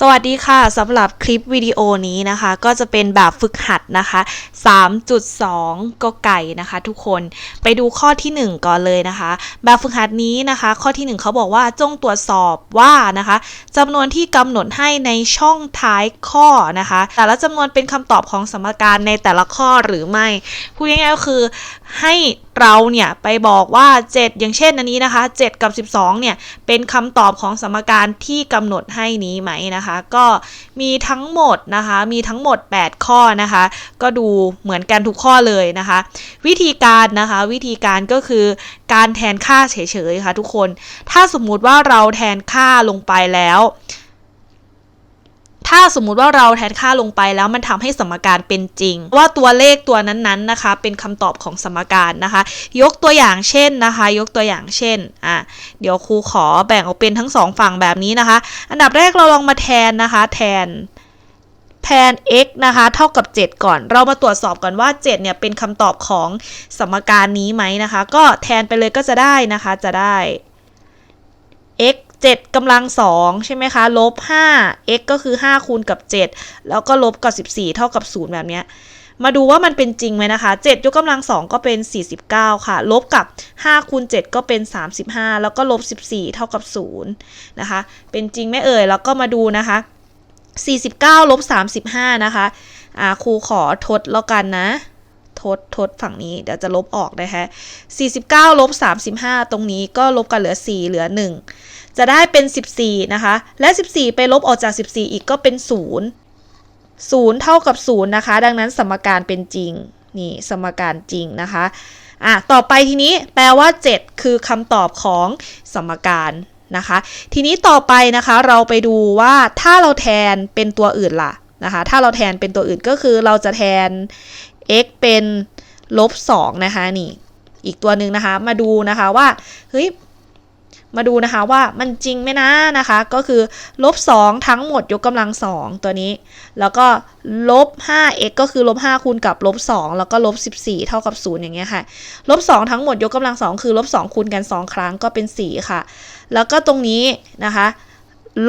สวัสดีค่ะสำหรับคลิปวิดีโอนี้นะคะ ก็จะเป็นแบบฝึกหัดนะคะ 3.2ก็ไก่นะคะ ทุกคนไปดูข้อทีหนึ่1 ก่อนเลยนะคะ แบบฝึกหัดนี้นะคะ ข้อทีหนึ่1เขาบอกว่าจงตรวจสอบว่านะคะจำนวนที่กำหนดให้ในช่องท้ายข้อนะคะ แต่ละจำนวนเป็นคำตอบของสมการในแต่ละข้อหรือไม่พูดง่ายๆก็คือให้ เราเนี่ยไปบอกว่า 7 อย่างเช่นอันนี้นะคะ 7 กับ 12 เนี่ย เป็นคำตอบของสมการที่กำหนดให้นี้ไหมนะคะ ก็มีทั้งหมดนะคะ มีทั้งหมด 8 ข้อนะคะ ก็ดูเหมือนกันทุกข้อเลยนะคะ วิธีการนะคะ วิธีการก็คือการแทนค่าเฉยๆค่ะทุกคน ถ้าสมมุติว่าเราแทนค่าลงไปแล้ว ถ้าสมมุติว่าเราแทนค่าลงไปแล้วมันทำให้สมการเป็นจริง ว่าตัวเลขตัวนั้นๆนะคะ เป็นคำตอบของสมการนะคะ ยกตัวอย่างเช่นนะคะ ยกตัวอย่างเช่นอะเดี๋ยวครูขอแบ่งออกเป็นทั้งสองฝั่งแบบนี้นะคะ อันดับแรกเราลองมาแทนนะคะ แทนแทน x นะคะ เท่ากับ 7 ก่อน เรามาตรวจสอบก่อนว่า 7 เนี่ย เป็นคำตอบของสมการนี้ไหมนะคะ ก็แทนไปเลยก็จะได้นะคะ จะได้ x 7กำลัง2ใช่ไหมคะลบ5 x ก็คือ 5 คูณกับ 7 แล้วก็ลบกับ 14 เท่ากับ 0 แบบเนี้ยมาดูว่ามันเป็นจริงไหมนะคะ 7 ยกกำลัง 2 ก็เป็น 49 ค่ะ ลบกับ 5 คูณ 7 ก็เป็น 35 แล้วก็ลบ 14 เท่ากับ 0 นะคะ เป็นจริงไหมเอ่ย แล้วก็มาดูนะคะ 49 ลบ 35 นะคะอ่าครูขอทดแล้วกันนะ ทด ทดฝั่งนี้ เดี๋ยวจะลบออกนะคะ49 ลบ 35 ตรงนี้ก็ลบกันเหลือ 4 เหลือ 1 จะได้เป็น 14 นะคะ และ 14 ไปลบออกจาก 14 อีกก็เป็น 0 0 เท่ากับ 0 นะคะ ดังนั้นสมการเป็นจริง นี่สมการจริงนะคะ อะ ต่อไปทีนี้แปลว่า 7 คือคำตอบของสมการนะคะ ทีนี้ต่อไปนะคะเราไปดูว่าถ้าเราแทนเป็นตัวอื่นล่ะนะคะ ถ้าเราแทนเป็นตัวอื่นก็คือเราจะแทน x เป็นลบ2นะคะนี่ อีกตัวหนึ่งนะคะ มาดูนะคะว่า เฮ้ย มาดูนะคะว่ามันจริงไหมนะนะคะ ก็คือลบ2ทั้งหมดยกกำลัง 2 ตัวนี้ แล้วก็ลบ 5x ก็คือลบ5คูณกับลบ2แล้วก็ลบ14 เท่ากับ 0 อย่างเงี้ยค่ะลบ2ทั้งหมดยกกำลัง 2 คือลบ2คูณกัน 2 ครั้งก็เป็น 4 ค่ะ แล้วก็ตรงนี้นะคะ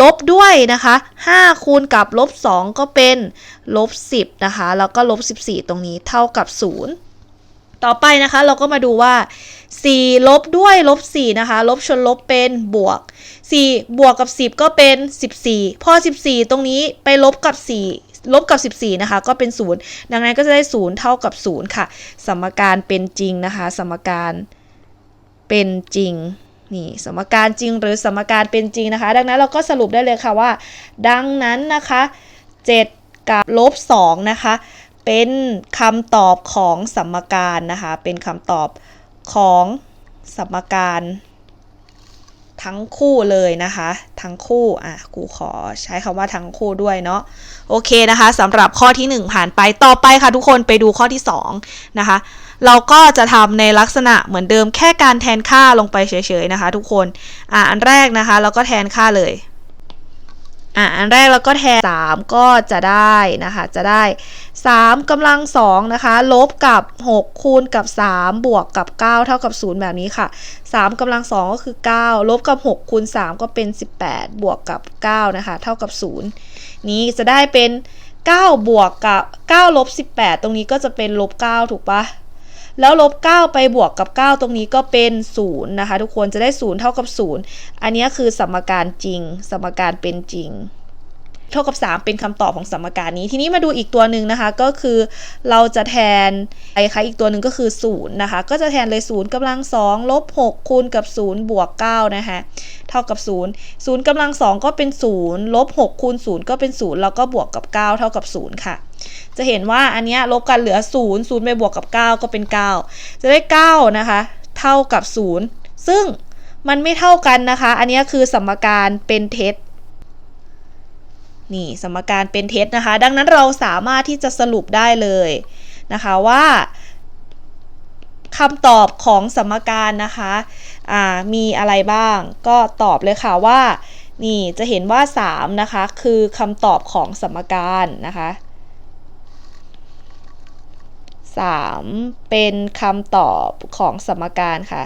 ลบด้วยนะคะ5คูณกับลบ2ก็เป็นลบ10นะคะแล้วก็ลบ14 ตรงนี้เท่ากับ 0 ต่อไปนะคะเราก็มาดูว่า 4 ลบด้วยลบ 4 นะคะ ลบชนลบเป็นบวก 4 บวกกับ 10 ก็เป็น 14 พอ 14 ตรงนี้ไปลบกับ 4 ลบกับ 14 นะคะ ก็เป็น 0 ดังนั้นก็จะได้ 0 เท่ากับ 0 ค่ะ สมการเป็นจริงนะคะ สมการเป็นจริงนี่สมการจริงหรือสมการเป็นจริงนะคะ ดังนั้นเราก็สรุปได้เลยค่ะว่า ดังนั้นนะคะ 7 กับลบ2นะคะ เป็นคำตอบของสมการนะคะ เป็นคำตอบของสมการทั้งคู่เลยนะคะ ทั้งคู่อะกูขอใช้คำว่าทั้งคู่ด้วยเนาะโอเคนะคะสำหรับข้อที่ 1 ผ่านไปต่อไปค่ะทุกคนไปดูข้อที่2นะคะเราก็จะทำในลักษณะเหมือนเดิมแค่การแทนค่าลงไปเฉยๆนะคะ ทุกคนอะอันแรกนะคะ เราก็แทนค่าเลย อะอันแรกเราก็แทน 3 ก็จะได้นะคะ จะได้ 3กำลัง 2 นะคะ ลบกับ 6 คูณกับ 3 บวกกับ 9 เท่ากับ 0 แบบนี้ค่ะ 3กำลัง 2 ก็คือ 9 ลบกับ 6 คูณ 3 ก็เป็น 18 บวกกับ 9 นะคะ เท่ากับ 0 นี้จะได้เป็น 9 บวกกับ 9 ลบ 18 ตรงนี้ก็จะเป็นลบ 9 ถูกปะ แล้วลบ 9 ไปบวกกับ 9 ตรงนี้ก็เป็น0นะคะทุกคนจะได้0เท่ากับ 0 อันนี้คือสมการจริง สมการเป็นจริง เท่ากับ 3 เป็นคำตอบของสมการนี้ ทีนี้มาดูอีกตัวหนึ่งนะคะก็คือเราจะแทนไอ้คะอีกตัวหนึ่งก็คือ0นะคะก็จะแทนเลย0กำลัง2ลบ6คูณกับ0บวก9นะคะเท่ากับ 0 0กำลัง2ก็เป็น0ลบ6คูณ0ก็เป็น0แล้วก็บวกกับ 9 เท่ากับ0ค่ะ จะเห็นว่าอันนี้ลบกันเหลือ 0 0ไปบวกกับ 9 ก็เป็น 9 จะได้ 9 นะคะ เท่ากับ 0 ซึ่งมันไม่เท่ากันนะคะ อันนี้คือสมการเป็นเท็จนี่สมการเป็นเท็จนะคะ ดังนั้นเราสามารถที่จะสรุปได้เลยนะคะว่าคำตอบของสมการนะคะมีอะไรบ้าง ก็ตอบเลยค่ะว่า นี่จะเห็นว่า 3 นะคะ คือคำตอบของสมการนะคะ 3 เป็นคำตอบของสมการค่ะ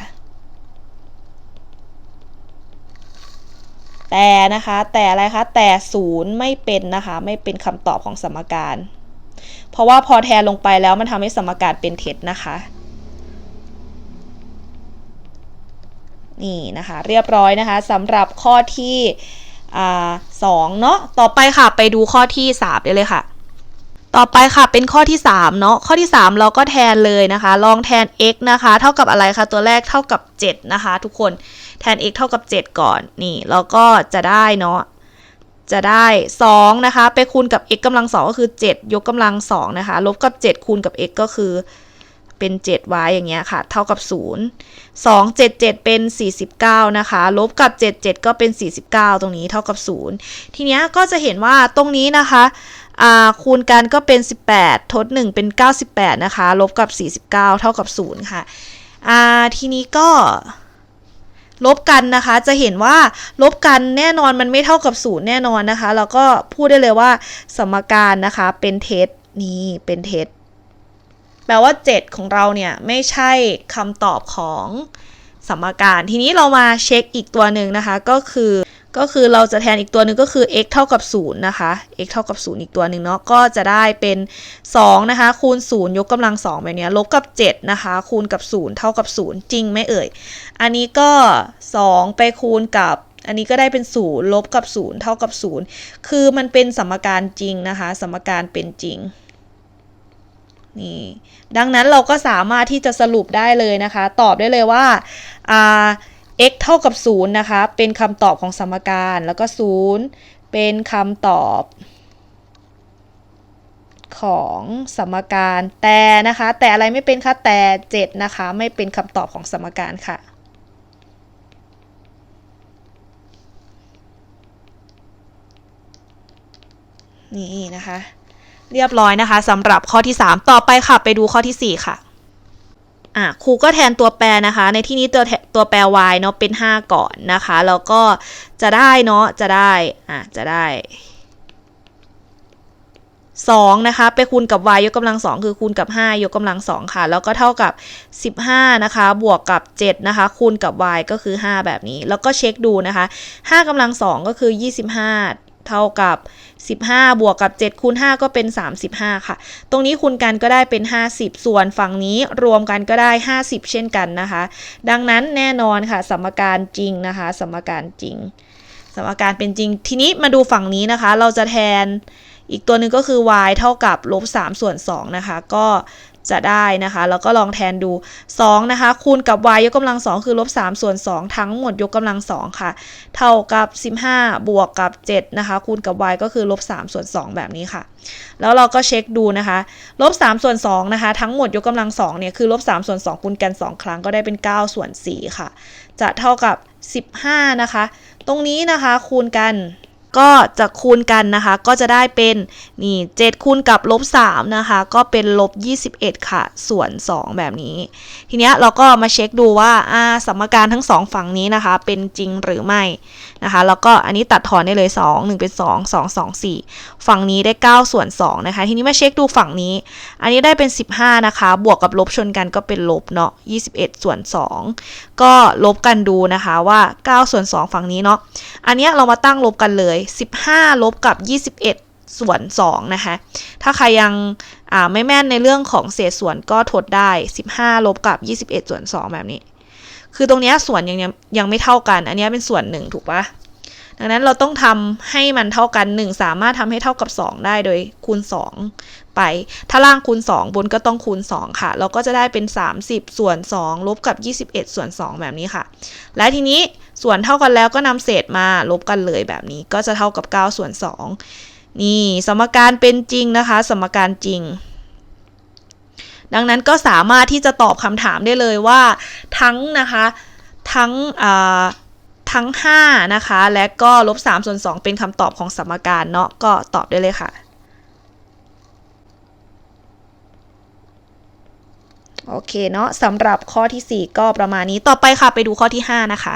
แต่นะคะ แต่อะไรคะ แต่ศูนย์ไม่เป็นนะคะ ไม่เป็นคำตอบของสมการ เพราะว่าพอแทนลงไปแล้วมันทำให้สมการเป็นเท็จนะคะนี่นะคะเรียบร้อยนะคะสำหรับข้อที่อสองเนาะต่อไปค่ะไปดูข้อที่สามได้เลยค่ะ ต่อไปค่ะเป็นข้อที่3เนาะข้อที่ 3 เราก็แทนเลยนะคะ ลองแทน x นะคะ เท่ากับอะไรคะตัวแรกเท่ากับ 7 นะคะ ทุกคนแทน x เท่ากับ 7 ก่อนนี่เราก็จะได้เนาะจะได้2นะคะ ไปคูณกับ x กำลัง2ก็คือ 7 ยกกำลัง2นะคะ ลบกับ 7 คูณกับ x ก็คือเป็น 7y อย่างเงี้ยค่ะ เท่ากับ 0 2 7 7 เป็น 49 นะคะ ลบกับ 7 7 ก็เป็น 49 ตรงนี้เท่ากับ 0 ทีเนี้ยก็จะเห็นว่าตรงนี้นะคะ คูณกันก็เป็น 18 ทด 1 เป็น 98 นะคะ ลบกับ 49 เท่ากับ 0 ค่ะอ่าทีนี้ก็ลบกันนะคะ จะเห็นว่าลบกันแน่นอนมันไม่เท่ากับ0แน่นอนนะคะ แล้วก็พูดได้เลยว่าสมการนะคะเป็นเท็จนี่เป็นเท็จแปลว่า 7 ของเราเนี่ยไม่ใช่คำตอบของสมการ ทีนี้เรามาเช็คอีกตัวหนึ่งนะคะก็คือ ก็คือเราจะแทนอีกตัวหนึ่งก็คือ x เท่ากับ 0 นะคะ x เท่ากับ 0 อีกตัวหนึ่งเนาะ ก็จะได้เป็น 2 นะคะ คูณ 0 ยกกำลัง 2 แบบนี้ ลบกับ 7 นะคะ คูณกับ 0 เท่ากับ 0 จริงไหมเอ่ย อันนี้ก็ 2 ไปคูณกับ อันนี้ก็ได้เป็น 0 ลบกับ 0 เท่ากับ 0 คือมันเป็นสมการจริงนะคะ สมการเป็นจริง นี่ ดังนั้นเราก็สามารถที่จะสรุปได้เลยนะคะ ตอบได้เลยว่าอ่า x เท่ากับ 0 นะคะ เป็นคำตอบของสมการ แล้วก็ 0 เป็นคำตอบของสมการแต่นะคะ แต่อะไรไม่เป็นคะแต่ 7 นะคะ ไม่เป็นคำตอบของสมการค่ะ นี่นะคะ เรียบร้อยนะคะสำหรับข้อที่ 3 ต่อไปค่ะ ไปดูข้อที่ 4 ค่ะ อะครูก็แทนตัวแปรนะคะ ในที่นี้ตัวตัวแปร y เนาะเป็น 5 ก่อนนะคะ แล้วก็จะได้เนาะจะได้อะจะได้2นะคะไปคูณกับ y ยกกำลัง 2 คือคูณกับ 5 ยกกำลัง 2 ค่ะ แล้วก็เท่ากับ 15 นะคะ บวกกับ 7 นะคะ คูณกับ y ก็คือ 5 แบบนี้ แล้วก็เช็คดูนะคะ5กำลัง 2 ก็คือ 25 เท่ากับ 15 บวกกับ 7 คูณ 5 ก็เป็น 35 ค่ะ ตรงนี้คูณกันก็ได้เป็น 50 ส่วนฝั่งนี้รวมกันก็ได้ 50 เช่นกันนะคะ ดังนั้นแน่นอนค่ะ สมการจริงนะคะ สมการจริง สมการเป็นจริง ทีนี้มาดูฝั่งนี้นะคะ เราจะแทนอีกตัวหนึ่งก็คือ y เท่ากับลบ3ส่วน2นะคะ ก็ จะได้นะคะแล้วก็ลองแทนดู2นะคะคูณกับ y ยกกำลัง2คือลบ3ส่วน 2 ทั้งหมดยกกำลัง2ค่ะ เท่ากับ 15 บวกกับ7นะคะคูณกับ y ก็คือลบ3ส่วน 2 แบบนี้ค่ะ แล้วเราก็เช็คดูนะคะลบ3ส่วน2นะคะทั้งหมดยกกำลัง2เนี่ยคือลบ3ส่วน2คูณกัน 2 ครั้งก็ได้เป็น 9 ส่วน4ค่ะ จะเท่ากับ 15 นะคะ ตรงนี้นะคะคูณกัน ก็จะคูณกันนะคะ ก็จะได้เป็นนี่7คูณกับลบ3นะคะ ก็เป็นลบ21 ค่ะ ส่วน 2 แบบนี้ ทีเนี้ยเราก็มาเช็คดูว่าอ่าสมการทั้ง 2 ฝั่งนี้นะคะ เป็นจริงหรือไม่นะคะ แล้วก็อันนี้ตัดถอนได้เลย 2 1 เป็น 2 2 2 4 ฝั่งนี้ได้ 9 ส่วน2นะคะ ทีนี้มาเช็คดูฝั่งนี้ อันนี้ได้เป็น 15 นะคะ บวกกับลบชนกันก็เป็นลบเนาะ21 ส่วน 2 ก็ลบกันดูนะคะว่า 9 ส่วน 2 ฝั่งนี้เนาะ อันนี้เรามาตั้งลบกันเลย15 ลบกับ 21 ส่วน 2 นะคะ ถ้าใครยังไม่แม่นในเรื่องของเศษส่วนก็ทดได้ 15 ลบกับ 21 ส่วน 2 แบบนี้ คือตรงนี้ส่วนยังยังยังไม่เท่ากัน อันนี้เป็นส่วนหนึ่งถูกปะ ดังนั้นเราต้องทำให้มันเท่ากัน 1 สามารถทำให้เท่ากับ 2 ได้โดยคูณ 2 ไป ถ้าล่างคูณ 2 บนก็ต้องคูณ 2 ค่ะ เราก็จะได้เป็น 30 ส่วน 2 ลบกับ 21 ส่วน 2 แบบนี้ค่ะ และทีนี้ส่วนเท่ากันแล้วก็นำเศษมาลบกันเลยแบบนี้ก็จะเท่ากับ 9 ส่วน 2 นี่สมการเป็นจริงนะคะ สมการจริงดังนั้นก็สามารถที่จะตอบคำถามได้เลยว่าทั้งนะคะ ทั้ง ทั้ง 5 นะคะ และก็ลบ3ส่วน2เป็นคำตอบของสมการเนาะก็ตอบได้เลยค่ะ โอเคเนาะสำหรับข้อที่ 4 ก็ประมาณนี้ต่อไปค่ะไปดูข้อที่ 5 นะคะ